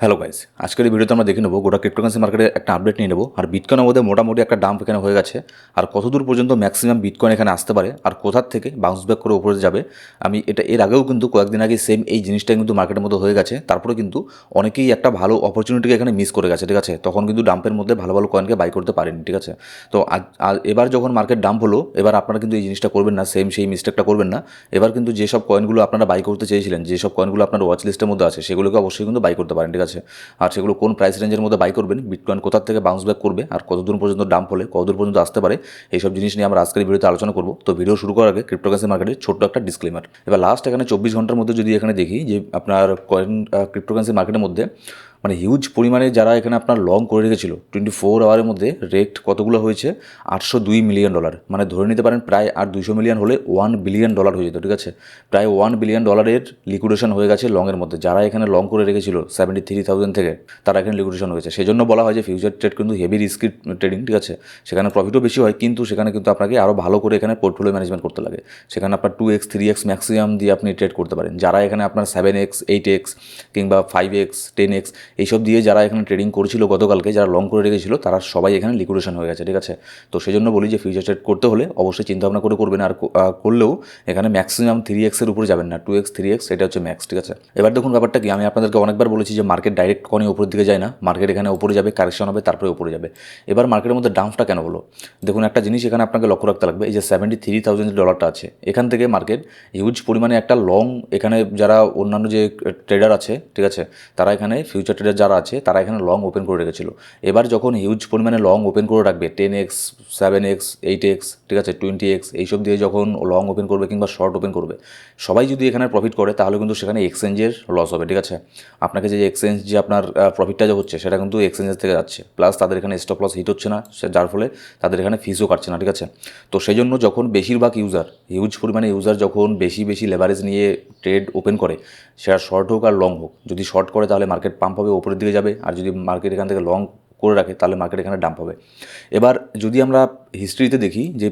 Hello guys আজকের এই ভিডিওতে আমরা দেখে নেব গোটা ক্রিপ্টোকারেন্সি মার্কেটে একটা আপডেট নিয়ে নেব। আর বিটকয়েনের মধ্যে মোটামুটি একটা ডাম্প এখানে হয়ে গেছে। আর কতদূর পর্যন্ত ম্যাক্সিমাম বিটকয়েন এখানে আসতে পারে? আর কোথার থেকে বাউন্স ব্যাক করে উপরে যাবে? আমি এটা এর আগেও কিন্তু কয়েকদিন আগে সেম এই জিনিসটাই কিন্তু মার্কেটের মধ্যে হয়ে গেছে। তারপরে কিন্তু অনেকেই একটা ভালো অপরচুনিটিকে এখানে মিস করে গেছে, ঠিক আছে? তখন কিন্তু ডাম্পের মধ্যে ভালো ভালো কয়েনকে বাই করতে পারেনি, ঠিক আছে? তো আজ- এবার যখন মার্কেট ডাম্প হলো, এবার আপনারা কিন্তু এই জিনিসটা করবেন না সেম সেই মিস্টেকটা করবেন না। এবার কিন্তু যেসব কয়েনগুলো আপনারা বাই করতে চেয়েছিলেন, যেসব কয়েনগুলো আপনার ওয়াচ লিস্টের মধ্যে আছে, সেগুলোকে অবশ্যই কিন্তু বাই করতে পারেন, ঠিক আছে? আর সেগুলো কোন প্রাইস রেঞ্জের মধ্যে বাই করবেন বিটকয়েন কোথার থেকে বাউন্স ব্যাক করবে, আর কতদূর পর্যন্ত ডাম্প হলে, কতদূর পর্যন্ত আসতে পারে, এইসব জিনিস নিয়ে আমরা আজকের ভিডিওতে আলোচনা করব। তো ভিডিও শুরু করার আগে ক্রিপ্টোকারেন্সি মার্কেটের ছোট্ট একটা ডিসক্লেমার এবার লাস্ট এখানে চব্বিশ ঘণ্টার মধ্যে যদি এখানে দেখি যে আপনার কয়েন ক্রিপ্টোকারেন্সি মার্কেটের মধ্যে মানে হিউজ পরিমাণে যারা এখানে আপনার লং করে রেখেছিল টোয়েন্টি ফোর আওয়ারের মধ্যে রেট কতগুলো হয়েছে? আটশো দুই মিলিয়ন ডলার মানে ধরে নিতে পারেন প্রায় আর দুশো মিলিয়ন হলে ওয়ান বিলিয়ন ডলার হয়ে যেত, ঠিক আছে? প্রায় ওয়ান বিলিয়ন ডলারের লিকুইডেশন হয়ে গেছে লংয়ের মধ্যে। যারা এখানে লং করে রেখেছিল সেভেন্টি থ্রি থাউজেন্ড থেকে, তারা এখানে লিকুইডেশন হয়েছে। সেই জন্য বলা হয় যে ফিউচার ট্রেড কিন্তু হেভি রিস্কি ট্রেডিং ঠিক আছে? সেখানে প্রফিটও বেশি হয়, কিন্তু সেখানে কিন্তু আপনাকে আরও ভালো করে এখানে পোর্টফোলিও ম্যানেজমেন্ট করতে লাগে। সেখানে আপনার two X three X maximum দিয়ে আপনি ট্রেড করতে পারেন। যারা এখানে আপনার সেভেন এক্স এইট এক্স কিংবা ফাইভ এক্স টেন এক্স এইসব দিয়ে যারা এখানে ট্রেডিং করেছিল গতকালকে, যারা লং করে রেখেছিল, তারা সবাই এখানে লিকুইডেশন হয়ে গেছে, ঠিক আছে? তো সেই জন্য বলি যে ফিউচার ট্রেড করতে হলে অবশ্যই চিন্তাভাবনা করে করবেন আর করলেও এখানে ম্যাক্সিমাম থ্রি এক্সের উপরে যাবেন না টু এক্স থ্রি এক্স এটা হচ্ছে ম্যাক্স ঠিক আছে? এবার দেখুন ব্যাপারটা কি, আমি আপনাদেরকে অনেকবার বলেছি যে মার্কেট ডাইরেক্ট কখনই উপরের দিকে যায় না মার্কেট এখানে উপরে যাবে কারেকশন হবে, তারপরে উপরে যাবে। এবার মার্কেটের মধ্যে ডাম্পটা কেন হলো? দেখুন একটা জিনিস এখানে আপনাকে লক্ষ্য রাখতে লাগবে, এই যে সেভেন্টি থ্রি থাউজেন্ড ডলারটা আছে, এখান থেকে মার্কেট হিউজ পরিমাণে একটা লং এখানে যারা অন্যান্য যে ট্রেডার আছে, ঠিক আছে? তারা এখানে ফিউচার ট্রেডার যারা আছে, তারা এখানে লং ওপেন করে রেখেছিল। এবার যখন হিউজ পরিমাণে লং ওপেন করে রাখবে ten X seven X eight X ঠিক আছে টোয়েন্টি এক্স এইসব দিয়ে যখন লং ওপেন করবে কিংবা শর্ট ওপেন করবে, সবাই যদি এখানে প্রফিট করে, তাহলে কিন্তু সেখানে এক্সচেঞ্জের লস হবে, ঠিক আছে? আপনাকে যে এক্সচেঞ্জ যে আপনার প্রফিটটা যে হচ্ছে, সেটা কিন্তু এক্সচেঞ্জের থেকে যাচ্ছে। প্লাস তাদের এখানে স্টপ লস হিট হচ্ছে না যার ফলে তাদের এখানে ফিসও কাটছে না, ঠিক আছে? তো সেই জন্য যখন বেশিরভাগ ইউজার হিউজ পরিমাণে ইউজার যখন বেশি বেশি লেভারেজ নিয়ে ট্রেড ওপেন করে, সেটা শর্ট হোক আর লং হোক, যদি শর্ট করে তাহলে মার্কেট পাম্প হবে উপরের দিকে যাবে আর যদি মার্কেট এখান থেকে লং করে রাখে, তাহলে মার্কেট এখানে ডাম্প হবে। এবার যদি আমরা হিস্ট্রিতে দেখি যে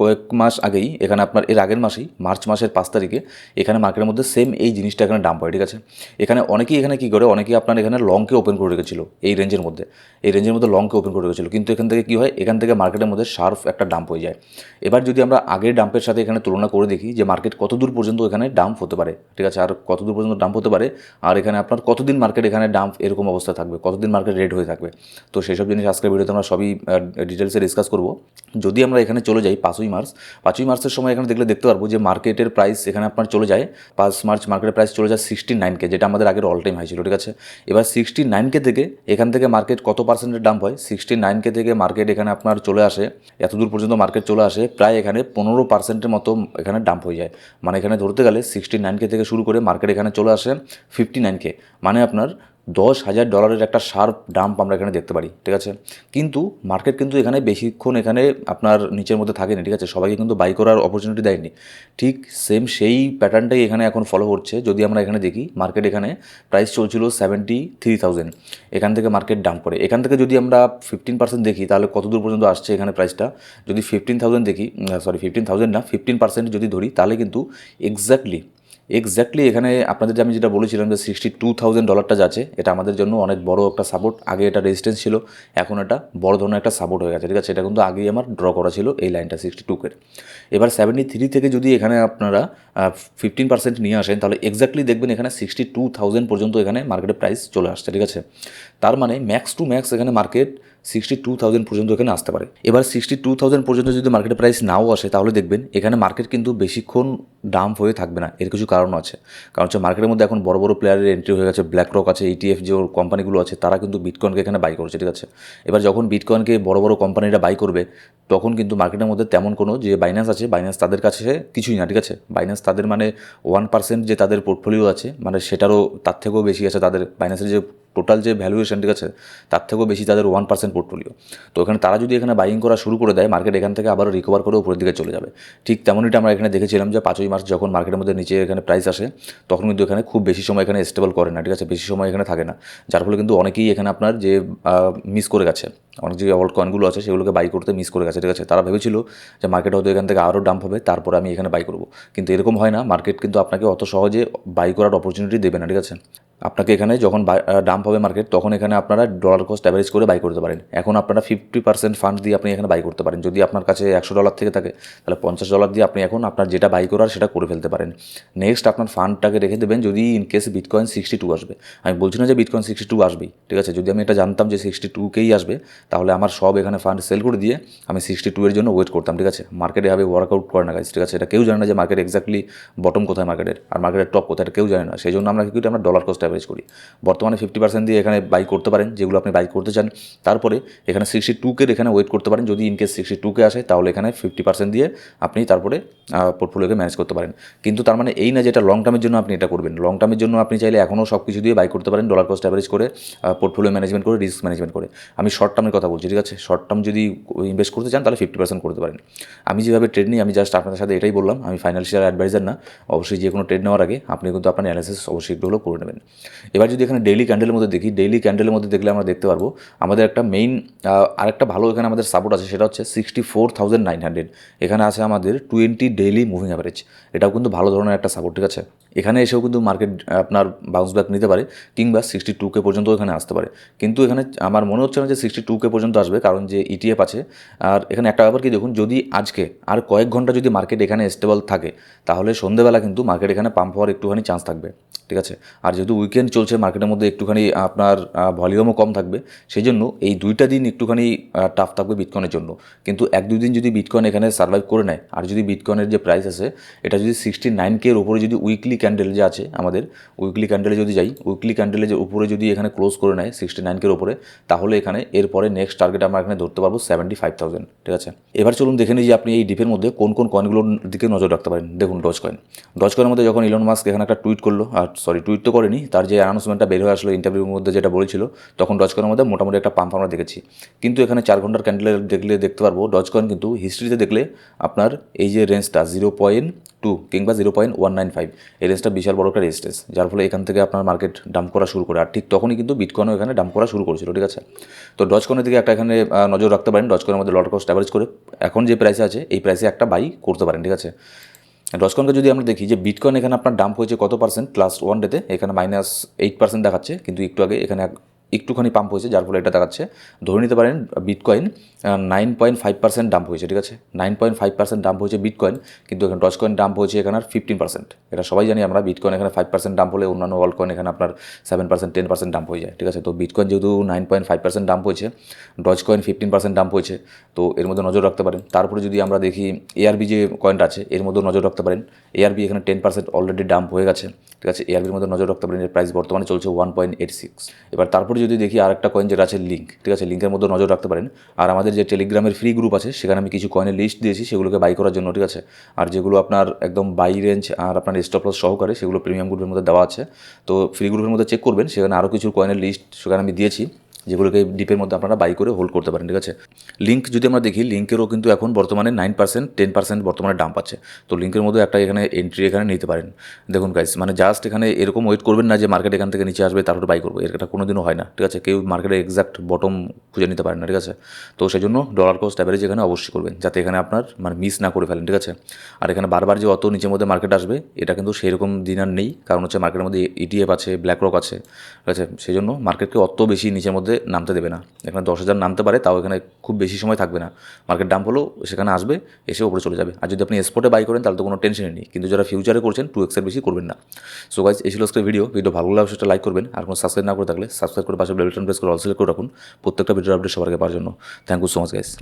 কয়েক মাস আগেই, এখানে আপনার এর আগের মাসেই মার্চ মাসের পাঁচ তারিখে, এখানে মার্কেটের মধ্যে সেম এই জিনিসটা এখানে ডাম্প হয়, ঠিক আছে? এখানে অনেকেই এখানে কী করে, অনেকেই আপনার এখানে লংকে ওপেন করে রেখেছিল, এই রেঞ্জের মধ্যে। এই রেঞ্জের মধ্যে লংকে ওপেন করে রেখেছিল। কিন্তু এখান থেকে কী হয়, এখান থেকে মার্কেটের মধ্যে শার্প একটা ডাম্প হয়ে যায়। এবার যদি আমরা আগের ডাম্পের সাথে এখানে তুলনা করে দেখি যে মার্কেট কত দূর পর্যন্ত এখানে ডাম্প হতে পারে, ঠিক আছে? আর কত দূর পর্যন্ত ডাম্প হতে পারে, আর এখানে আপনার কতদিন মার্কেট এখানে ডাম্প এরকম অবস্থা থাকবে, কতদিন মার্কেট রেড হয়ে থাকবে। তো সেসব জিনিস আজকের ভিডিওতে আমরা সবই ডিটেলসে ডিসকাস করব। যদি আমরা এখানে চলে যাই পাঁচই মার্চ, পাঁচই মার্চের সময় এখানে দেখলে দেখতে পারব যে মার্কেটের প্রাইস এখানে আপনার চলে যায়। পাঁচ মার্চ মার্কেটের প্রাইস চলে যায় সিক্সটি নাইনকে যেটা আমাদের আগের অল টাইম হাই ছিল, ঠিক আছে? এবার সিক্সটি নাইনকে থেকে এখান থেকে মার্কেট কত পার্সেন্টের ডাম্প হয়? সিক্সটি নাইনকে থেকে মার্কেট এখানে আপনার চলে আসে, এত দূর পর্যন্ত মার্কেট চলে আসে, প্রায় এখানে পনেরো পার্সেন্টের মতো এখানে ডাম্প হয়ে যায়। মানে এখানে ধরতে গেলে সিক্সটি নাইনকে থেকে শুরু করে মার্কেট এখানে চলে আসে ফিফটি নাইনকে মানে আপনার দশ হাজার ডলারের একটা শার্প ডাম্প আমরা এখানে দেখতে পারি, ঠিক আছে? কিন্তু মার্কেট কিন্তু এখানে বেশিক্ষণ এখানে আপনার নিচের মধ্যে থাকেনি ঠিক আছে? সবাইকে কিন্তু বাই করার অপরচুনিটি দেয়নি। ঠিক সেম সেই প্যাটার্নটাই এখানে এখন ফলো করছে যদি আমরা এখানে দেখি মার্কেট এখানে প্রাইস চলছিল সেভেন্টি থ্রি থাউজেন্ড এখান থেকে মার্কেট ডাম্প করে। এখান থেকে যদি আমরা ফিফটিন পার্সেন্ট দেখি, তাহলে কত দূর পর্যন্ত আসছে এখানে প্রাইসটা যদি ফিফটিন থাউজেন্ড দেখি সরি ফিফটিন থাউজেন্ড না ফিফটিন পার্সেন্ট যদি ধরি, তাহলে কিন্তু এক্স্যাক্টলি এক্স্যাক্টলি এখানে আপনাদের আমি যেটা বলেছিলাম যে সিক্সটি টু থাউজেন্ড ডলারটা যাচ্ছে, এটা আমাদের জন্য অনেক বড় একটা সাপোর্ট আগে এটা রেজিস্ট্যান্স ছিল, এখন এটা বড় ধরনের একটা সাপোর্ট হয়ে গেছে, ঠিক আছে? এটা কিন্তু আগেই আমার ড্র করা ছিল এই লাইনটা সিক্সটি টুকের এবার সেভেন্টি থ্রি থেকে যদি এখানে আপনারা ফিফটিন পার্সেন্ট নিয়ে আসেন, তাহলে এক্স্যাক্টলি দেখবেন এখানে সিক্সটি টু থাউজেন্ড পর্যন্ত এখানে মার্কেটের প্রাইস চলে আসছে, ঠিক আছে? তার মানে ম্যাক্স টু ম্যাক্স এখানে মার্কেট সিক্সটি টু থাউজেন্ড পর্যন্ত এখানে আসতে পারে। এবার সিক্সটি টু থাউজেন্ড পর্যন্ত যদি মার্কেটের প্রাইস নাও আসে, তাহলে দেখবেন এখানে মার্কেট কিন্তু বেশিক্ষণ ডাম্প হয়ে থাকবে না। এর কিছু কারণ আছে। কারণ হচ্ছে মার্কেটের মধ্যে এখন বড় বড় প্লেয়ারের এন্ট্রি হয়ে গেছে ব্ল্যাক রক আছে ইটিএফ যে ওর কোম্পানিগুলো আছে, তারা কিন্তু বিটকয়েনকে এখানে বাই করছে, ঠিক আছে? এবার যখন বিটকয়েনকে বড় বড় কোম্পানিরা বাই করবে, তখন কিন্তু মার্কেটের মধ্যে তেমন কোনো যে বাইন্যান্স আছে বাইন্যান্স তাদের কাছে কিছুই না, ঠিক আছে? বাইন্যান্স তাদের মানে ওয়ান পার্সেন্ট যে তাদের পোর্টফোলিও আছে মানে সেটারও তার থেকেও বেশি আছে তাদের বাইন্যান্সের যে টোটাল যে ভ্যালুয়েশন ঠিক আছে, তার থেকেও বেশি তাদের ওয়ান পার্সেন্ট পোর্টফোলিও তো এখানে তারা যদি এখানে বাইং করা শুরু করে দেয় মার্কেট এখান থেকে আবারও রিকভার করে উপরের দিকে চলে যাবে। ঠিক তেমনইটা আমরা এখানে দেখেছিলাম যে পাঁচই মার্চ যখন মার্কেটের মধ্যে নিচে এখানে প্রাইস আসে, তখন কিন্তু এখানে খুব বেশি সময় এখানে স্টেবল করে না, ঠিক আছে? বেশি সময় এখানে থাকে না। যার ফলে কিন্তু অনেকেই এখানে আপনার যে মিস করে গেছে। অনেক যে ওল্ড কয়েনগুলো আছে সেগুলোকে বাই করতে মিস করে গেছে, ঠিক আছে? তারা ভেবেছিল যে মার্কেট হয়তো এখান থেকে আরও ডাম্প হবে, তারপরে আমি এখানে বাই করব। কিন্তু এরকম হয় না মার্কেট কিন্তু আপনাকে অত সহজে বাই করার অপরচুনিটি দেবে না, ঠিক আছে? আপনাকে এখানে যখন ডাম্প হবে মার্কেট তখন এখানে আপনারা ডলার কস্ট অ্যাভারেজ করে বাই করতে পারেন। এখন আপনারা ফিফটি পার্সেন্ট ফান্ড দিয়ে আপনি এখানে বাই করতে পারেন। যদি আপনার কাছে একশো ডলার থেকে থাকে, তাহলে পঞ্চাশ ডলার দিয়ে আপনি এখন আপনার যেটা বাই করার সেটা করে ফেলতে পারেন। নেক্সট আপনার ফান্ডটাকে রেখে দেবেন যদি in case bitcoin sixty two আসবে। আমি বলছি না যে বিটকয়েন সিক্সটি টু আসবেই, ঠিক আছে? যদি আমি এটা জানতাম যে সিক্সটি টুকেই আসবে তাহলে আমার সব এখানে ফান্ড সেল করে দিয়ে আমি সিক্সটি টু এর জন্য ওয়েট করতাম, ঠিক আছে? মার্কেটে এভাবে ওয়ার্কআউট করে না ঠিক আছে? এটা কেউ জানে না যে মার্কেট এক্স্যাক্টলি বটম কোথায় মার্কেটের আর মার্কেটের টপ কোথায়, এটা কেউ জানে না। সেই জন্য আমরা কী করি, আমরা ডলার কস্ট অ্যাভারেজ করি। বর্তমানে ফিফটি পার্সেন্ট দিয়ে এখানে বাই করতে পারেন, যেগুলো আপনি বাই করতে চান। তারপরে এখানে সিক্সটি টুকের এখানে ওয়েট করতে পারেন, যদি ইনকেস সিক্সটি টুকে আসে, তাহলে এখানে ফিফটি পার্সেন্ট দিয়ে আপনি তারপরে পোর্টফোলিওকে ম্যানেজ করতে পারেন। কিন্তু তার মানে এই না যেটা লং টার্মের জন্য আপনি এটা করবেন। লং টার্মের জন্য আপনি চাইলে এখনও সব কিছু দিয়ে বাই করতে পারেন ডলার কস্ট অ্যাভারেজ করে পোর্টফোলিও ম্যানেজমেন্ট করে রিস্ক ম্যানেজমেন্ট করে। আমি শর্ট টার্মের কথা বলছি, ঠিক আছে? শর্ট টার্ম যদি ইনভেস্ট করতে চান, তাহলে ফিফটি পার্সেন্ট করতে পারেন। আমি যেভাবে ট্রেড নিই, আমি জাস্ট আপনাদের সাথে এটাই বললাম, আমি ফাইন্যান্সিয়াল অ্যাডভাইজার না, অবশ্যই যে কোনো ট্রেড নেওয়ার আগে আপনি কিন্তু আপনার অ্যানালিসিস অবশ্যই হলেও করে নেবেন। এবার যদি এখানে ডেইলি ক্যান্ডেলের মধ্যে দেখি ডেইলি ক্যান্ডেলের মধ্যে দেখলে আমরা দেখতে পারব, আমাদের একটা মেইন আরেকটা ভালো এখানে আমাদের সাপোর্ট আছে, সেটা হচ্ছে sixty four thousand nine hundred এখানে আছে আমাদের টোয়েন্টি ডেইলি মুভিং অ্যাভারেজ এটাও কিন্তু ভালো ধরনের একটা সাপোর্ট ঠিক আছে? এখানে এসেও কিন্তু মার্কেট আপনার বাউন্স ব্যাক নিতে পারে কিংবা সিক্সটি টু কে পর্যন্ত এখানে আসতে পারে। কিন্তু এখানে আমার মনে হচ্ছে না যে সিক্সটি টু কে পর্যন্ত আসবে, কারণ যে ইটিএফ আছে, আর এখানে একটা ব্যাপার কি দেখুন, যদি আজকে আর কয়েক ঘণ্টা যদি মার্কেট এখানে স্টেবল থাকে, তাহলে সন্ধেবেলা কিন্তু মার্কেট এখানে পাম্প হওয়ার একটুখানি চান্স থাকবে, ঠিক আছে? আর যেহেতু উইকেন্ড চলছে মার্কেটের মধ্যে একটুখানি আপনার ভলিউমও কম থাকবে সেই জন্য এই দুইটা দিন একটুখানি টাফ থাকবে বিটকয়েনের জন্য। কিন্তু এক দুই দিন যদি বিটকয়েন এখানে সার্ভাইভ করে নেয়, আর যদি বিটকয়েনের যে প্রাইস আছে, এটা যদি সিক্সটি নাইন কের উপরে যদি উইকলি ক্যান্ডেল যে আছে আমাদের উইকলি ক্যান্ডেলে যদি যাই উইকলি ক্যান্ডেলে যে উপরে যদি এখানে ক্লোজ করে নেয় সিক্সটি নাইনকের উপরে, তাহলে এখানে এরপরে নেক্সট টার্গেট আমরা এখানে ধরতে পারব সেভেন্টি ফাইভ থাউজেন্ড ঠিক আছে? এবার চলুন দেখে নিই যে আপনি এই ডিপের মধ্যে কোন কোন কয়েনগুলোর দিকে নজর রাখতে পারেন। দেখুন ডজ কয়েন ডজ কয়েনের মধ্যে যখন ইলন মাস্ক এখানে একটা টুইট করল, আর সরি টুইট তো করেনি, তার যে অ্যানাউন্সমেন্টটা বের হয়ে আসলো ইন্টারভিউর মধ্যে যেটা বলেছিল, তখন ডজ কয়েনের মধ্যে মোটামুটি একটা পাম্প আমরা দেখেছি। কিন্তু এখানে চার ঘণ্টার ক্যান্ডেলে দেখলে দেখতে পারব ডজ কয়েন কিন্তু হিস্ট্রিতে দেখলে আপনার এই যে রেঞ্জটা জিরো পয়েন্ট টু কিংবা zero point one nine five এই রেঞ্জটা বিশাল বড় একটা রেস্টেস যার ফলে এখান থেকে আপনার মার্কেট ডাম্প করা শুরু করে। আর ঠিক তখনই কিন্তু বিটকয়েনও এখানে ডাম্প করা শুরু করেছিল, ঠিক আছে? তো ডজকনের দিকে একটা এখানে নজর রাখতে পারেন। ডজকনের মধ্যে লট কস্ট অ্যাভারেজ করে। এখন যে প্রাইসে আছে, এই প্রাইসে একটা বাই করতে পারেন, ঠিক আছে? ডজকনকে যদি আমরা দেখি, যে বিটকয়েন এখানে আপনার ডাম্প হয়েছে কত পার্সেন্ট ক্লাস ওয়ান ডেতে এখানে মাইনাস এইট পার্সেন্ট দেখাচ্ছে, কিন্তু একটু আগে এখানে এক- একটুখানি পাম্প হয়েছে, যার ফলে এটা দেখাচ্ছে। ধরে নিতে পারেন bitcoin nine point five percent dump হয়েছে, ঠিক আছে? Nine point five percent dump হয়েছে বিটকয়েন কিন্তু এখানে ডজ কয়েন ডাম্প হয়েছে এখানে ফিফটিন পার্সেন্ট এটা সবাই জানি, আমরা বিটকয়েন এখানে ফাইভ পার্সেন্ট ডাম্প হলে অন্যান্য অল কয়েন এখানে আপনার seven percent ten percent dump হয়ে যায়, ঠিক আছে? তো বিটকয়েন যেহেতু nine point five percent dump হয়েছে dogecoin fifteen percent dump হয়েছে, তো এর মধ্যে নজর রাখতে পারেন। তারপরে যদি আমরা দেখি এআরবি যে কয়েনটা আছে, এর মধ্যেও নজর রাখতে পারেন। এআরবি এখানে টেন পার্সেন্ট অলরেডি ডাম্প হয়ে গেছে, ঠিক আছে? এআরবির মধ্যে নজর রাখতে পারেন, এর প্রাইস বর্তমানে চলছে ওয়ান পয়েন্ট এইট সিক্স এবার তারপরে যদি দেখি আরেকটা কয়েন যেটা আছে লিঙ্ক ঠিক আছে? লিঙ্কের মধ্যে নজর রাখতে পারেন। আর আমাদের যে টেলিগ্রামের ফ্রি গ্রুপ আছে, সেখানে আমি কিছু কয়েনের লিস্ট দিয়েছি, সেগুলোকে বাই করার জন্য, ঠিক আছে? আর যেগুলো আপনার একদম বাই রেঞ্জ আর আপনার স্টপ লস সহকারে, সেগুলো প্রিমিয়াম গ্রুপের মধ্যে দেওয়া আছে। তো ফ্রি গ্রুপের মধ্যে চেক করবেন, সেখানে আরও কিছু কয়েনের লিস্ট সেখানে আমি দিয়েছি। যেগুলোকে ডিপের মধ্যে আপনারা বাই করে হোল্ড করতে পারেন, ঠিক আছে? লিঙ্ক যদি আমরা দেখি লিঙ্কেরও কিন্তু এখন বর্তমানে নাইন পার্সেন্ট টেন পার্সেন্ট বর্তমানে ডাম্প আছে। তো লিঙ্কের মধ্যে একটা এখানে এন্ট্রি এখানে নিতে পারেন। দেখুন গাইস মানে জাস্ট এখানে এরকম ওয়েট করবেন না যে মার্কেট এখান থেকে নিচে আসবে, তারপরে বাই করব। এটা কোনো দিনও হয় না, ঠিক আছে? কেউ মার্কেটে এক্সাক্ট বটম খুঁজে নিতে পারেন না, ঠিক আছে? তো সেই জন্য ডলার কস্ট অ্যাভারেজ এখানে অবশ্যই করবেন, যাতে এখানে আপনার মানে মিস না করে ফেলেন, ঠিক আছে? আর এখানে বারবার যে অত নিচের মধ্যে মার্কেট আসবে, এটা কিন্তু সেরকম দিন আর নেই। কারণ হচ্ছে মার্কেটের মধ্যে ইটিএফ আছে ব্ল্যাক রক আছে, ঠিক আছে? সেই জন্য মার্কেটকে অত বেশি নিচের মধ্যে নামতে দেবে না। এখানে দশ হাজার নামতে পারে, তাও এখানে খুব বেশি সময় থাকবে না। মার্কেট ডাম্প হলেও সেখানে আসবে, এসে ওপরে চলে যাবে। আর যদি আপনি স্পটে বাই করেন, তাহলে তো কোনো টেনশনই নেই। কিন্তু যারা ফিউচারে করছেন টু এক্সের বেশি করবেন না। সো গাইজ এই ছিল ভিডিও ভিডিও ভালো লাগলে সেটা লাইক করবেন। আর কোনো সাবস্ক্রাইব না করে থাকলে সাবস্ক্রাইব করে পাশে বেলটন প্রেস করে অল সিলেক্ট করে রাখুন। প্রত্যেকটা ভিডিও আপডেট সবার পাওয়ার জন্য। Thank you so much guys